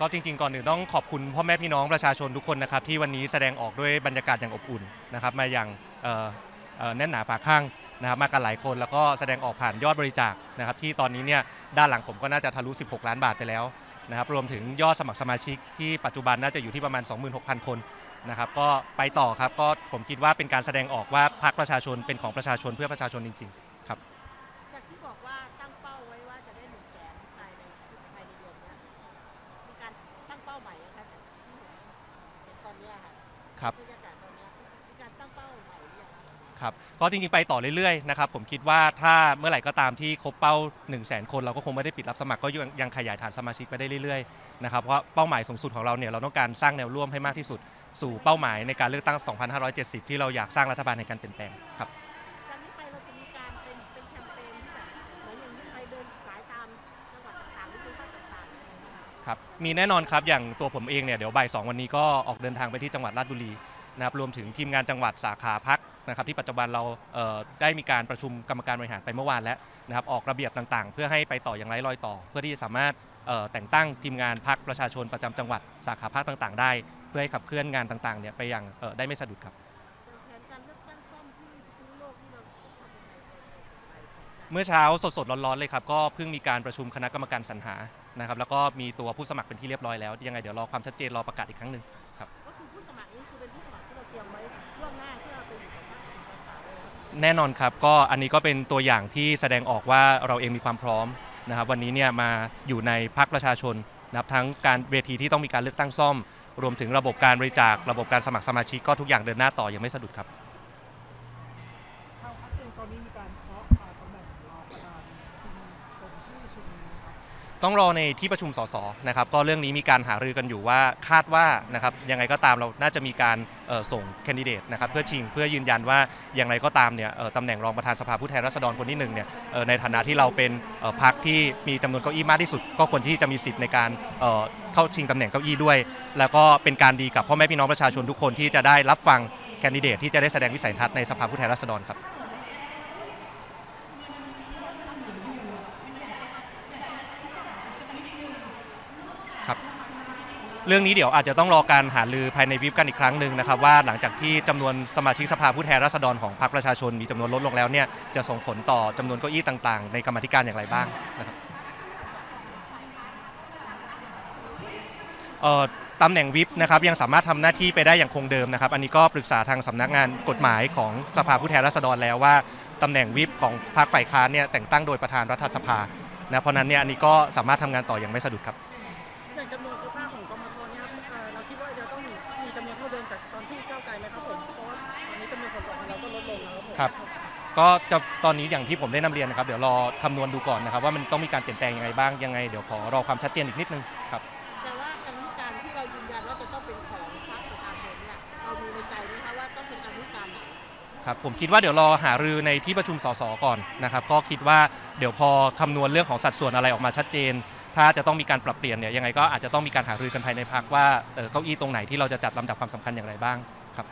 ก็จริง ๆ ก่อนหนึ่งต้องขอบคุณพ่อแม่พี่น้องประชาชนทุกคนนะครับที่วันนี้แสดงออกด้วยบรรยากาศอย่างอบอุ่นนะครับมาอย่างแน่นหนาฝาข้างนะครับมากันหลายคนแล้วก็แสดงออกผ่านยอดบริจาคนะครับที่ตอนนี้เนี่ยด้านหลังผมก็น่าจะทะลุ 16 ล้านบาทไปแล้วนะครับรวมถึงยอดสมัครสมาชิกที่ปัจจุบันน่าจะอยู่ที่ประมาณ 26,000 คนนะครับก็ไปต่อครับก็ผมคิดว่าเป็นการแสดงออกว่าพรรคประชาชนเป็นของประชาชนเพื่อประชาชนจริง ๆาใหม่ไหมคะจากที่เห็นเห็นตอนเนี้ยค่ะครับ บรรยากาศตอนเนี้ยมีการตั้งเป้าใหม่หรือยังคะครับก็จริงๆไปต่อเรื่อยๆนะครับผมคิดว่าถ้าเมื่อไหร่ก็ตามที่ครบเป้า 1 0 0 0 0แคนเราก็คงไม่ได้ปิดรับสมัครก็ยังยังขยายฐานสมาชิกไปได้เรื่อยๆนะครับเพราะเป้าหมายสูงสุดของเราเนี่ยเราต้องการสร้างแนวร่วมให้มากที่สุด สู่เป้าหมายในการเลือกตั้ง 2570 ที่เราอยากสร้างรัฐบาลในการเปลี่ยนแปลงครับ ครับมีแน่นอนครับอย่างตัวผมเองเนี่ยเดี๋ยวบ่ายสองวันนี้ก็ออกเดินทางไปที่จังหวัดราชบุรีนะครับรวมถึงทีมงานจังหวัดสาขาพักนะครับที่ปัจจุบันเราเได้มีการประชุมกรรมการบริหารไปเมื่อวานแล้วนะครับออกระเบียบต่างๆ เพื่อให้ไปต่ออย่างไร้รอยต่อ เพื่อที่จะสามารถแต่งตั้งทีมงานพักประชาชนประจำจังหวัดสาขาพักต่างๆ ได้ เพื่อให้ขับเคลื่อนงานต่างๆเนี่ยไปอย่างได้ไม่สะดุดครับเมื่อเมื่อเช้าสดๆร้อนๆเลยครับก็เพิ่งมีการประชุมคณะกรรมการสรรหา นะครับแล้วก็มีตัวผู้สมัครเป็นที่เรียบร้อยแล้ว ยังไงเดี๋ยวรอความชัดเจนรอประกาศอีกครั้งหนึ่งครับก็คือผู้สมัครนี้คือเป็นผู้สมัครที่เราเตรียมไว้ล่วงหน้าเพื่อไปอยู่กับพรรคสาขาเลยนะแน่นอนครับก็อันนี้ก็เป็นตัวอย่างที่แสดงออกว่าเราเองมีความพร้อมนะครับวันนี้เนี่ยมาอยู่ในพรรคประชาชนนะครับทั้งการเวทีที่ต้องมีการเลือกตั้งซ่อม รวมถึงระบบการบริจาค ระบบการสมัครสมาชิกก็ทุกอย่างเดินหน้าต่อยังไม่สะดุดครับทางพรรคเองตอนนี้มีการเคาะอ่าตำแหน่งรองประธานชิงผมชื่อชิงนะครับ ต้องรอในที่ประชุมสสนะครับก็เรื่องนี้มีการหารือกันอยู่ว่าคาดว่านะครับยังไงก็ตามเราน่าจะมีการส่งแคนดิเดตนะครับเพื่อชิงเพื่อยืนยันว่าอย่างไรก็ตามเนี่ยตำแหน่งรองประธานสภาผู้แทนราษฎรคนที่หนึ่งเนี่ยในฐานะที่เราเป็นพรรคที่มีจำนวนเก้าอี้มากที่สุด ก็ควรที่จะมีสิทธิ์ในการเอ่อเข้าชิงตำแหน่งเก้าอี้ด้วย แล้วก็เป็นการดีกับพ่อแม่พี่น้องประชาชนทุกคนที่จะได้รับฟังแคนดิเดตที่จะได้แสดงวิสัยทัศน์ในสภาผู้แทนราษฎรครับ เรื่องนี้เดี๋ยวอาจจะต้องรอการหารือภายในวิปกันอีกครั้งหนึ่งนะครับว่าหลังจากที่จำนวนสมาชิกสภาผู้แทนราษฎรของพรรคประชาชนมีจำนวนลดลงแล้วเนี่ยจะส่งผลต่อจำนวนเก้าอี้ต่างๆ ในกรรมธิการอย่างไรบ้างนะครับเอ่อตำแหน่งวิปนะครับยังสามารถทำหน้าที่ไปได้อย่างคงเดิมนะครับ อันนี้ก็ปรึกษาทางสำนักงานกฎหมายของสภาผู้แทนราษฎรแล้วว่าตำแหน่งวิปของพรรคฝ่ายค้านเนี่ยแต่งตั้งโดยประธานรัฐสภานะเพราะนั้นเนี่ยอันนี้ก็สามารถทำงานต่ออย่างไม่สะดุดครับ ตอนที่ก้าวไกลไหมครับผมเพราะว่าตอนนี้จำนวนสสของเราก็ลดลงแล้วครับผมครับก็จะตอนนี้อย่างที่ผมได้นำเรียนนะครับ เดี๋ยวรอคำนวณดูก่อนนะครับ ว่ามันต้องมีการเปลี่ยนแปลงยังไงบ้างยังไง เดี๋ยวขอรอความชัดเจนอีกนิดนึงครับแต่ว่ากรรมธิการที่เรายืนยันว่าจะต้องเป็นของพรรคประชาชนเนี่ยเรามีในใจไหมคะว่าต้องเป็นกรรมธิการไหนครับผมคิดว่าเดี๋ยวรอหารือในที่ประชุมสสก่อนนะครับ ก็คิดว่าเดี๋ยวพอคำนวณเรื่องของสัดส่วนอะไรออกมาชัดเจน ถ้าจะต้องมีการปรับเปลี่ยนเนี่ยยังไงก็อาจจะต้องมีการหารือกันภายในพักว่าเอ่อเก้าอี้ตรงไหนที่เราจะจัดลำดับความสำคัญอย่างไรบ้างครับ